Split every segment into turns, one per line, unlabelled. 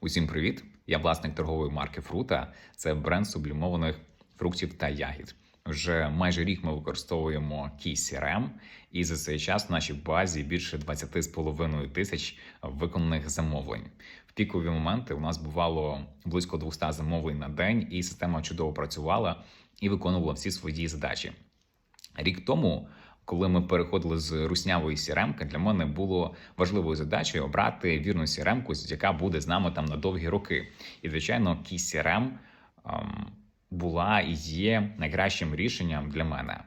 Усім привіт! Я власник торгової марки Фрута. Це бренд сублімованих фруктів та ягід. Вже майже рік ми використовуємо Key CRM, і за цей час в нашій базі більше 20,5 тисяч виконаних замовлень. В пікові моменти у нас бувало близько 200 замовлень на день, і система чудово працювала і виконувала всі свої задачі. Рік тому, коли ми переходили з руснявої CRM, для мене було важливою задачею обрати вірну CRM, яка буде з нами там на довгі роки. І звичайно, Key CRM ем, була і є найкращим рішенням для мене.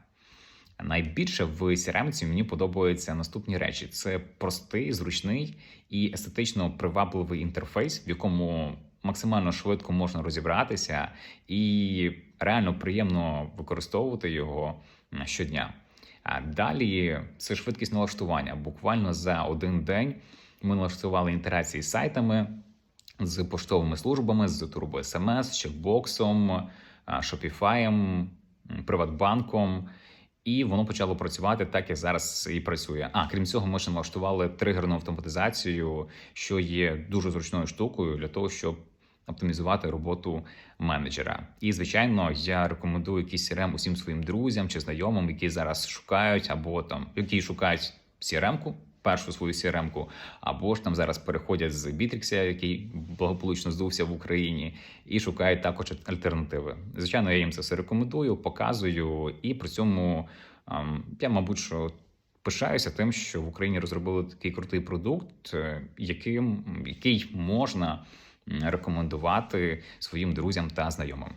Найбільше в CRM мені подобаються наступні речі: це простий, зручний і естетично привабливий інтерфейс, в якому максимально швидко можна розібратися, і реально приємно використовувати його щодня. Далі це швидкість налаштування. Буквально за один день ми налаштували інтерації з сайтами, з поштовими службами, з Turbo SMS, чекбоксом, Shopify, Приватбанком. І воно почало працювати так, як зараз і працює. А крім цього, ми ще налаштували тригерну автоматизацію, що є дуже зручною штукою для того, щоб оптимізувати роботу менеджера. І звичайно, я рекомендую якийсь CRM усім своїм друзям чи знайомим, які зараз шукають або там які шукають CRM-ку, першу свою CRM-ку, або ж там зараз переходять з Bittrex, який благополучно здувся в Україні, і шукають також альтернативи. Звичайно, я їм це все рекомендую, показую, і при цьому ем, я, мабуть, що. Пишаюся тим, що в Україні розробили такий крутий продукт, е, яким який можна рекомендувати своїм друзям та знайомим.